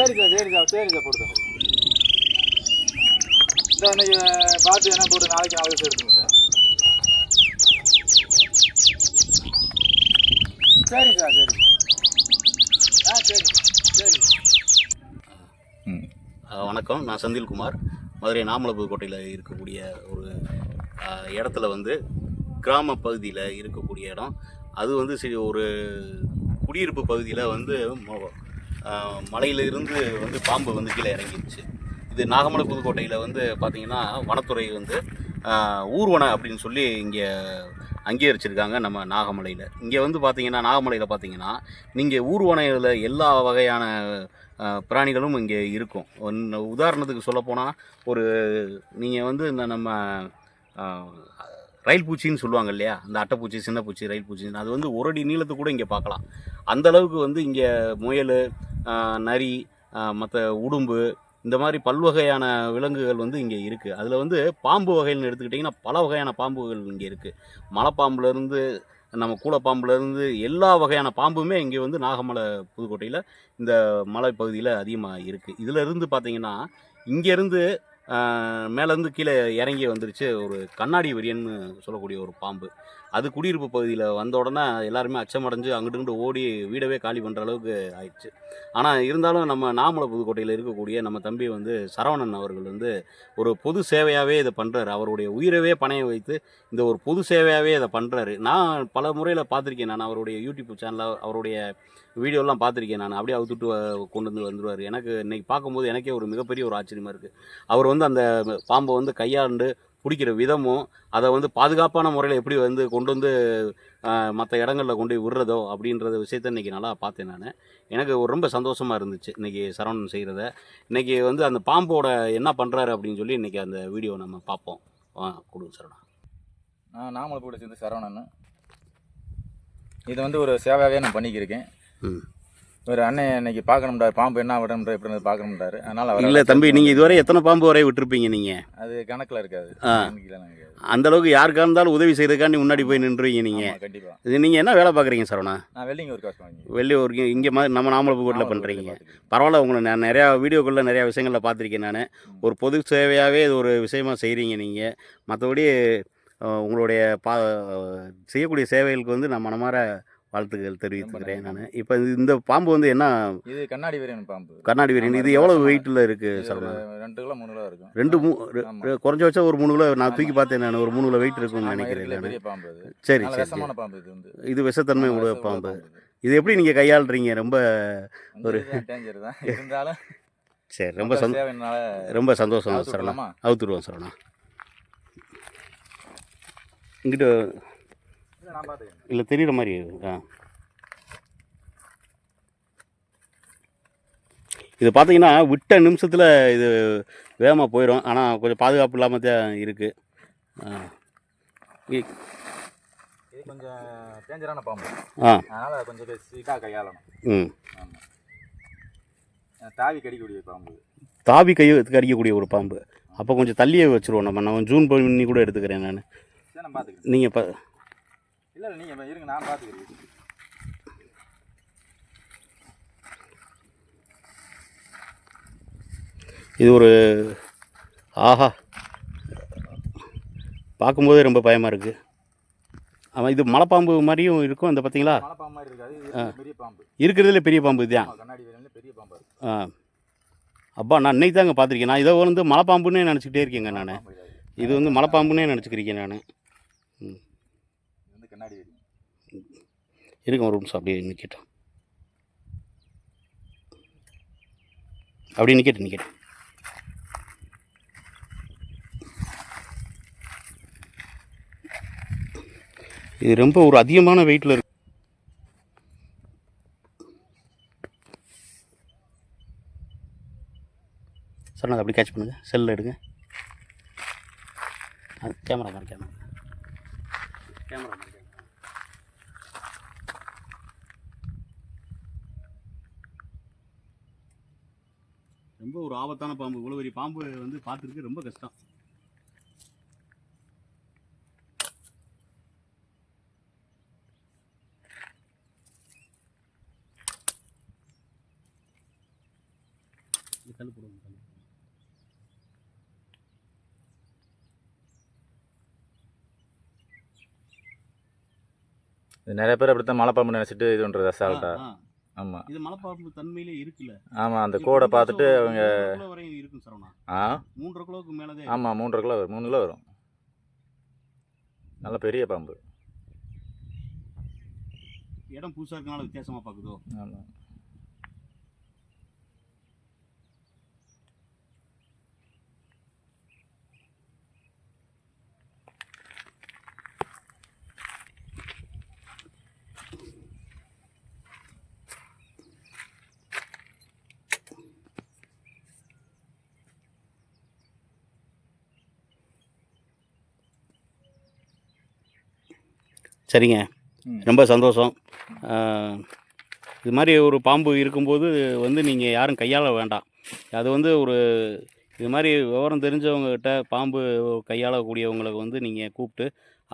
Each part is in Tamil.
சரி சார் சரி சார் சரி சார் போட்டு அன்னைக்கு பார்த்து வேணா போட்டு நாளைக்கு நாளைக்கு எடுத்துங்க சார் சரி சார் சரி. ஆ சரி சரி. வணக்கம். நான் செந்தில்குமார். மதுரை நாமல புதுக்கோட்டையில் இருக்கக்கூடிய ஒரு இடத்துல வந்து கிராம பகுதியில் இருக்கக்கூடிய இடம். அது வந்து சரி ஒரு குடியிருப்பு பகுதியில் வந்து மலையிலிருந்து வந்து பாம்பு வந்து கீழே இறங்கிடுச்சு. இது நாகமலை புதுக்கோட்டையில் வந்து பார்த்திங்கன்னா வனத்துறை வந்து ஊர்வன அப்படின்னு சொல்லி இங்கே அங்கீகரிச்சிருக்காங்க நம்ம நாகமலையில். இங்கே வந்து பார்த்திங்கன்னா நாகமலையில் பார்த்தீங்கன்னா நீங்கள் ஊர்வனையில் எல்லா வகையான பிராணிகளும் இங்கே இருக்கும். ஒன்னு உதாரணத்துக்கு சொல்லப்போனால் ஒரு நீங்கள் வந்து இந்த நம்ம ரயில் பூச்சின்னு சொல்லுவாங்க இல்லையா? அந்த அட்டைப்பூச்சி சின்ன பூச்சி ரயில் பூச்சின்னு அது வந்து ஒரு அடி நீளத்தை கூட இங்கே பார்க்கலாம் அந்த அளவுக்கு வந்து இங்கே முயல் நரி மற்ற உடும்பு இந்த மாதிரி பல்வகையான விலங்குகள் வந்து இங்கே இருக்குது அதில் வந்து பாம்பு வகைன்னு எடுத்துக்கிட்டிங்கன்னா பல வகையான பாம்புகள் இங்கே இருக்குது மலைப்பாம்புலேருந்து நம்ம கூலப்பாம்புலேருந்து எல்லா வகையான பாம்புமே இங்கே வந்து நாகமலை புதுக்கோட்டையில் இந்த மலைப்பகுதியில் அதிகமாக இருக்குது இதில் இருந்து இங்கேருந்து மேலேருந்து கீழே இறங்கி வந்துருச்சு. ஒரு கண்ணாடி விரியன்னு சொல்லக்கூடிய ஒரு பாம்பு. அது குடியிருப்பு பகுதியில் வந்த உடனே எல்லாருமே அச்சமடைஞ்சு அங்கிட்டு இங்கிட்டு ஓடி வீடவே காலி பண்ணுற அளவுக்கு ஆயிடுச்சு. ஆனால் இருந்தாலும் நம்ம நாமல புதுக்கோட்டையில் இருக்கக்கூடிய நம்ம தம்பி வந்து சரவணன் அவர்கள் வந்து ஒரு பொது சேவையாகவே இதை பண்ணுறாரு அவருடைய உயிரவே பணைய வைத்து இந்த ஒரு பொது சேவையாகவே இதை பண்ணுறாரு நான் பல முறையில் பார்த்துருக்கேன். நான் அவருடைய யூடியூப் சேனலில் அவருடைய வீடியோலாம் பார்த்துருக்கேன் நான். அப்படியே அவுத்துட்டு கொண்டு வந்து வந்துடுவார் எனக்கு இன்றைக்கி பார்க்கும்போது எனக்கே ஒரு மிகப்பெரிய ஒரு ஆச்சரியமாக இருக்குது அவர் வந்து அந்த பாம்பை வந்து கையாண்டு பிடிக்கிற விதமும் அதை வந்து பாதுகாப்பான முறையில் எப்படி வந்து கொண்டு வந்து மற்ற இடங்களில் கொண்டு போய் விடுறதோ அப்படின்றத விஷயத்த இன்றைக்கி நல்லா பார்த்தேன் நான். எனக்கு ஒரு ரொம்ப சந்தோஷமாக இருந்துச்சு இன்றைக்கி சரவணன் செய்கிறத இன்றைக்கி வந்து அந்த பாம்போட என்ன பண்ணுறாரு அப்படின்னு சொல்லி இன்றைக்கி அந்த வீடியோ நம்ம பார்ப்போம். ஆ கொடுங்க சரவணா. நான் நாமளை கூட சேர்ந்து சரவணன் இது வந்து ஒரு சேவையாகவே நான் பண்ணிக்கிருக்கேன். ம் ஒரு அண்ணன் இன்னைக்கு பார்க்கணும்டாரு பாம்பு என்ன விடணும்டா எப்படி பார்க்கணும்டாரு. அதனால இல்லை தம்பி நீங்கள் இதுவரை எத்தனை பாம்பு வரை விட்டுருப்பீங்க நீங்கள் அது கணக்கில் இருக்காது. அந்த அளவுக்கு யாருக்கா இருந்தாலும் உதவி செய்யறதுக்காண்டி முன்னாடி போய் நின்றுவீங்க நீங்கள் ஆமா, கண்டிப்பா. இது நீங்கள் என்ன வேலை பார்க்குறீங்க சரவணா? நான் வெல்டிங் ஒரு காசு வாங்கி வெளியே ஒரு இங்கே மாதிரி நம்ம நாமலப்புக்கோட்டில் பண்ணுறீங்க பரவாயில்ல உங்களை நான் நிறையா வீடியோக்குள்ளே நிறையா விஷயங்களில் பார்த்துருக்கேன் நான். ஒரு பொது சேவையாகவே இது ஒரு விஷயமா செய்கிறீங்க நீங்கள் மற்றபடி உங்களுடைய பா செய்யக்கூடிய சேவைகளுக்கு வந்து நான் மனமார வாழ்த்துக்கள் தெரிவித்துக்கிறேன் நான். இப்போ இந்த பாம்பு வந்து என்ன இது கண்ணாடி வீரன் பாம்பு. கண்ணாடி வீரன் இது எவ்வளோ. வெயிட்டில் இருக்குது சரவணா? ரெண்டு கிலோ மூணு கிலோ இருக்கும். ரெண்டு மூ ரெ- ஆமா. ரெ- குறைஞ்ச வச்சா ஒரு மூணு கிலோ நான் தூக்கி. பார்த்தேன் நான். ஒரு மூணு கிலோ வெயிட் இருக்கும்னு நினைக்கிறேன் பாம்பு சரி சரி சரி. பாம்பு இது வந்து. இது விஷத்தன்மை உள்ள பாம்பு. இது. எப்படி நீங்கள் கையாளுறீங்க? ரொம்ப ஒரு- இருந்தாலும் சரி ரொம்ப மக்கள் சந்தோ சேவைனால ரொம்ப சந்தோஷம் விடலாமா? அவுத்துருவோம் சரவணா. இங்கிட்ட இல்ல, தெரியுற மாதிரி ஆ. இது பார்த்தீங்கன்னா விட்ட நிமிஷத்தில் இது வேகமாக போயிடும் ஆனால் கொஞ்சம் பாதுகாப்பு இல்லாமல் தான் இருக்குது இது கொஞ்சம் டேஞ்சரான பாம்பு. ஆ. அதனால கொஞ்சம் சீக்காக கையாளணும். ம். தாவி கடிக்கக்கூடிய பாம்பு. தாவி கை கடிக்கக்கூடிய ஒரு பாம்பு. அப்போ கொஞ்சம் தள்ளியே வச்சுருவோம் நம்ம. நான் ஜூன் பண்ணி கூட எடுத்துக்கிறேன் நான். நீங்கள் ப இல்லை இல்லை நீங்கள் இருங்க நான் பார்த்துக்கிறேன் இது ஒரு ஆஹா. பார்க்கும்போதே ரொம்ப பயமாக இருக்குது ஆமாம் இது மலைப்பாம்பு மாதிரியும் இருக்கும் அந்த பார்த்தீங்களா இருக்கிறதுல பெரிய பாம்பு இதுதான். ஆ. அப்பா நான் இன்னைக்கு தாங்க பார்த்துருக்கேன் நான் இதை வந்து மலைப்பாம்புன்னே நினச்சிக்கிட்டே இருக்கேங்க நான். இது வந்து மலைப்பாம்புன்னே நினச்சிக்கிறீங்க நான். கண்ணாடி வீரன் இருக்கும் ஒரு அப்படியே நிற்கட்டும் அப்படியே நிற்கட்டும் நிற்கட்டும் இது ரொம்ப ஒரு அதிகமான வெயிட்டில் இருக்கு. சார் அதை அப்படி கேட்ச் பண்ணுங்க. செல்லில் எடுங்க. கேமரா மாதிரி கேமரா கேமரா மாதிரி. ரொம்ப ஒரு ஆபத்தான பாம்பு இவ்வளோ பெரிய பாம்பு வந்து பார்த்துருக்கு ரொம்ப கஷ்டம் கல் போடுங்க கல். நிறைய பேர் அப்படித்தான் மலைப்பாம்பு நினச்சிட்டு இது பண்ணுறது அசால்ட்டா ஆ, ஆ. ஆமாம் இது மலைப்பாம்பு தன்மையிலே இருக்குல்ல. ஆமாம் அந்த கோடை பார்த்துட்டு அவங்க வரையும் இருக்கும் சரவணா ஆ? மூன்றரை கிலோவுக்கு மேலதே ஆமாம் மூன்றரை கிலோ வரும். மூணு கிலோ வரும். நல்ல பெரிய பாம்பு. இடம் புதுசா இருக்கனால வித்தியாசமா பாக்குதோ? ஆமாம் சரிங்க. ரொம்ப சந்தோஷம். இது மாதிரி ஒரு பாம்பு இருக்கும்போது வந்து நீங்கள் யாரும் கையாள வேண்டாம். அது வந்து ஒரு இது மாதிரி விவரம் தெரிஞ்சவங்ககிட்ட பாம்பு கையாளக்கூடியவங்களுக்கு வந்து நீங்கள் கூப்பிட்டு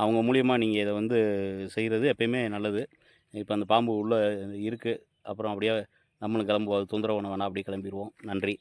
அவங்க மூலியமாக நீங்கள் இதை வந்து செய்கிறது எப்பயுமே நல்லது. இப்போ அந்த பாம்பு உள்ளே இருக்குது அப்புறம் அப்படியே நம்மளும் கிளம்புவோம். அது தொந்தரவு வேணாம். அப்படியே கிளம்பிடுவோம் நன்றி.